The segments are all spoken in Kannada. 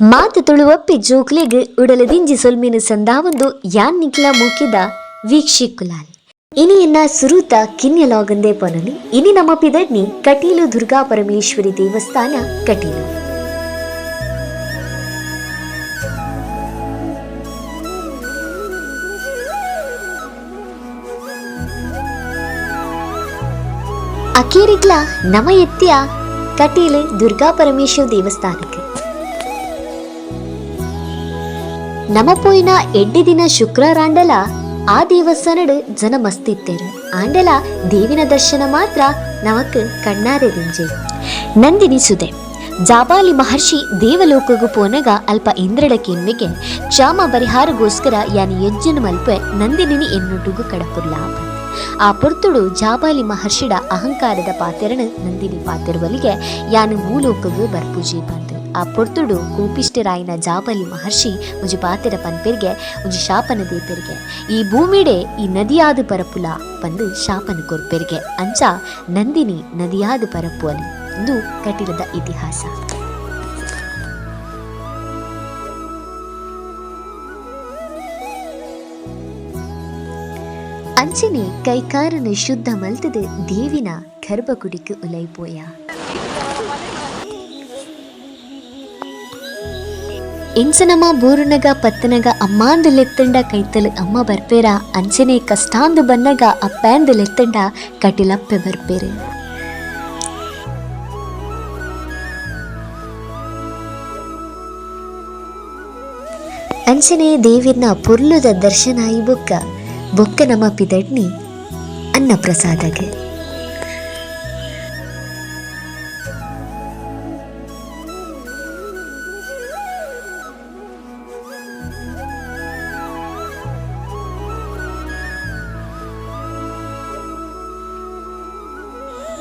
ಮಾತು ತುಳುವಪ್ಪಿ ಜೋಕ್ಲೆಗ್ ಉಡಲದಿಂಜಿ ಸೊಲ್ಮಿನ ಸಂದಾವಂದು ಯಾನ್ ನಿಕ್ಲ ಮೂಕಿದ ಇನಿ ಇನಿಯನ್ನ ಸುರೂತ ಕಿನ್ಯಲಾಗಂದೆ ಪೊನಲಿ. ಇನಿ ನಮ್ಮ ಪಿದಡ್ನಿ ಕಟೀಲು ದುರ್ಗಾ ಪರಮೇಶ್ವರಿ ದೇವಸ್ಥಾನ ಕಟೀಲು. ಅಕೇರಿಗ್ಲ ನಮ ಎತ್ತಿಯ ಕಟೀಲು ದುರ್ಗಾ ಪರಮೇಶ್ವರ ದೇವಸ್ಥಾನಕ್ಕೆ. ನಮ ಪೋಯಿನ ಎಡ್ಡಿ ದಿನ ಶುಕ್ರವಾರ ಆಂಡಲ ಆ ನಡು ಜನ ಮಸ್ತಿತ್ತೇರು ಆಂಡಲ ದೇವಿನ ದರ್ಶನ ಮಾತ್ರ ನಮಕ್ ಕಣ್ಣಾರೆ ದಿಂಜೆ. ನಂದಿನಿ ಸುದೆ. ಜಾಬಾಲಿ ಮಹರ್ಷಿ ದೇವಲೋಕಗೂ ಪೋನಗ ಅಲ್ಪ ಇಂದ್ರಡ ಕೆಮ್ಮೆಗೆ ಕ್ಷಾಮ ಪರಿಹಾರಗೋಸ್ಕರ ಯಾನಿ ಯಜ್ಜನ ಮಲ್ಪೆ ನಂದಿನಿನಿ ಎನ್ನುಟುಗು ಕಡಪುರ್ಲ ಆ ಪೊರ್ತುಡು ಜಾಬಾಲಿ ಮಹರ್ಷಿಡ ಅಹಂಕಾರದ ಪಾತೆರಣ ನಂದಿನಿ ಪಾತೆರುವಲಿಗೆ ಯಾನು ಮೂಲೋಕಗೂ ಬರ್ಪೂಜಿ ಬಂದು ಆ ಪೊರ್ತುಡು ಕೋಪಿಷ್ಟರಾಯಿನ ಜಾಬಲಿ ಮಹರ್ಷಿ ಒಂಜಿ ಪಾತೆರ ಪನ್ಪೆರ್ಗೆ ಒಂಜಿ ಶಾಪನ ದೇಪೆರ್ಗೆ ಈ ಭೂಮಿಡೆ ಈ ನದಿಯಾದ ಪರಪುಲ ಬಂದು ಶಾಪನ ಕೊರ್ಪೆರ್ಗೆ ಅಂಚ ನಂದಿನಿ ನದಿಯಾದ ಪರಪು ಅಲ್ಲಿ ಇದು ಕಟಿಲದ ಇತಿಹಾಸ. ಅಂಚನೆ ಕೈಕಾರನ ಶುದ್ಧ ಮಲ್ತದ ದೇವಿನ ಗರ್ಭಗುಡಿಗೆ ಉಲೈಪೋಯ ಇಂಚನಮ ಬೂರುನಗ ಪತ್ತನಗ ಅಮ್ಮಾಂದು ಲೆತ್ತಂಡ ಕೈತಲು ಅಮ್ಮ ಬರ್ಪೇರ ಅಂಚನೆ ಕಷ್ಟಾಂದು ಬನ್ನಗ ಅಪ್ಪ್ಯಾಂದು ಲೆತ್ತಂಡ ಕಟಿಲಪ್ಪೆ ಬರ್ಪೇರೆ ಅಂಚನೆ ದೇವಿರ್ನ ಪುರ್ಲುದ ದರ್ಶನ ಆಯಿ ಬೊಕ್ಕ ಬೊಕ್ಕ ನಮ್ಮ ಪಿದಡ್ನಿ ಅನ್ನ ಪ್ರಸಾದಗೆ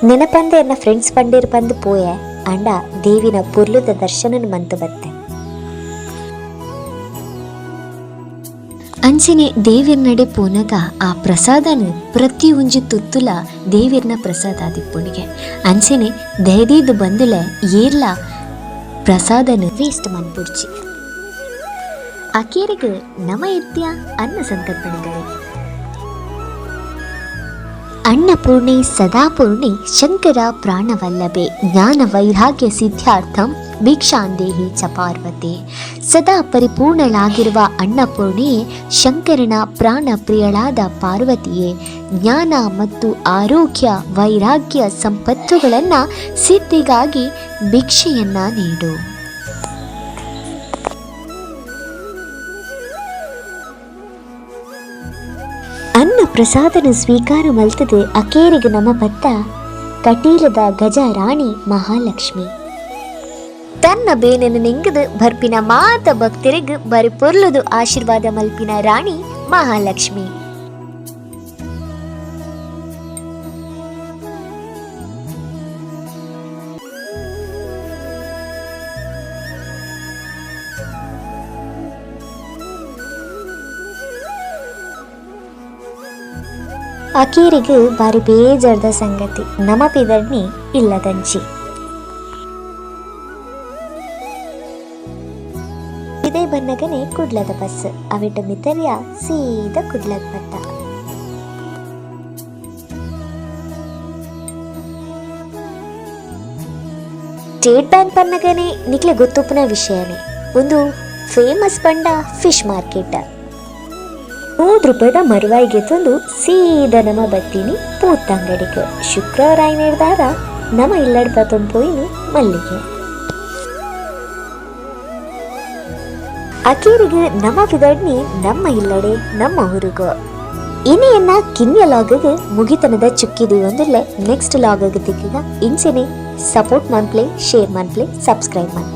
ನೆನಪಂದೆ ಎನ್ನ ಫ್ರೆಂಡ್ಸ್ ಪಂಡೀರ್ ಬಂದು ಪೋಯೆ. ಅಂಡ ದೇವಿನ ಪುರ್ಲುದ ದರ್ಶನನ ಮಂತು ಬತ್ತೆ. ಅಂಚನೆ ದೇವಿರ್ ನಡೆ ಪೋನಗ ಆ ಪ್ರಸಾದನ ಪ್ರತಿ ಒಂಜಿ ತುತ್ತುಲ ದೇವಿರ್ನ ಪ್ರಸಾದ ಆದಿಪ್ಪುಣಿಗೆ ಅಂಚನೆ ದಯದೀದು ಬಂದುಲೆ ಏರ್ಲ ಪ್ರಸಾದನ ವೇಸ್ಟ್ ಮನ್ಪುಡ್ಚಿ ಅಕೇರಿಗೆ ನಮ ಎತ್ಯ ಅನ್ನ ಸಂಕಲ್ಪನೆಗಳೇ ಅನ್ನಪೂರ್ಣೆ, ಸದಾಪೂರ್ಣೆ, ಶಂಕರ ಪ್ರಾಣವಲ್ಲಭೆ ಜ್ಞಾನ ವೈರಾಗ್ಯ ಸಿದ್ಧಾರ್ಥಂ, ಭಿಕ್ಷಾಂದೇಹಿ ಚ ಪಾರ್ವತಿ. ಸದಾ ಪರಿಪೂರ್ಣಳಾಗಿರುವ ಅನ್ನಪೂರ್ಣೆಯೇ ಶಂಕರನ ಪ್ರಾಣ ಪ್ರಿಯಳಾದ ಪಾರ್ವತಿಯೇ. ಜ್ಞಾನ ಮತ್ತು ಆರೋಗ್ಯ, ವೈರಾಗ್ಯ, ಸಂಪತ್ತುಗಳನ್ನು ಸಿದ್ಧಿಗಾಗಿ ಭಿಕ್ಷೆಯನ್ನ ನೀಡು. ಅನ್ನ ಪ್ರಸಾದನ ಸ್ವೀಕಾರ ಮಲ್ತದೆ ಅಕೇರಿಗೆ ನಮ ಪತ್ತ ಕಟೀಲದ ಗಜ ರಾಣಿ ಮಹಾಲಕ್ಷ್ಮಿ. ತನ್ನ ಬೇನನ್ನು ನಿಂಗದು, ಬರ್ಪಿನ ಮಾತ ಭಕ್ತರಿಗ್ ಬರಿ ಪೊರ್ಲುದು ಆಶೀರ್ವಾದ ಮಲ್ಪಿನ ರಾಣಿ ಮಹಾಲಕ್ಷ್ಮಿ. ಅಕೀರಿಗೂ ಬಾರಿ ಬೇಜಾರ್ದ ಸಂಗತಿ. ನಮ ಪಿದಡ್ನಿ ಇಲ್ಲದಂಚಿ. ಇದೇ ಬನ್ನಗನೆ ಕುಡ್ಲದ ಬಸ್ ಅವಿಟ ಮಿತರ್ಯ ಸೀದ ಕುಡ್ಲದ ಬತ್ತ ಸ್ಟೇಟ್ ಬ್ಯಾಂಕ್ ಬನ್ನಗನೆ ನಿಕ್ಲೆ ಗೊತ್ತುಪ್ಪನ ವಿಷಯನೇ. ಒಂದು ಫೇಮಸ್ ಬಂಡ ಫಿಶ್ ಮಾರ್ಕೆಟ್. ನೂರು ರೂಪಾಯಿದ ಮರುವಾಯಿಗೆ ತಂದು ಸೀದಾ ನಮ್ಮ ಬತ್ತೀನಿ ಪೂತಂಗಡಿಗೆ. ಶುಕ್ರವಾರ ಐನೇರ್ದಾರ ನಮ್ಮ ಇಲ್ಲಡ್ ಬತ್ತೊಂದು ಪೋಯಿನು ಮಲ್ಲಿಗೆ. ಅಕೇರಿಗೆ ನಮ್ಮ ನಮ್ಮ ಇಲ್ಲಡೆ, ನಮ್ಮ ಊರಿಗೋ ಇನ್ನೆಯನ್ನ ಕಿನ್ಯ ಲಾಗಗೆ ಮುಗಿತನದ ಚುಕ್ಕಿದೀವಿ ಒಂದಿಲ್ಲ ನೆಕ್ಸ್ಟ್ ಲಾಗ್ ತಿಕ್ಕಿಗ ಇಂಚೆನೆ ಸಪೋರ್ಟ್ ಮನ್ಪ್ಲೆ ಶೇರ್ ಮನ್ಪ್ಲೆ ಸಬ್ಸ್ಕ್ರೈಬ್ ಮನ್ಪ್ಲೆ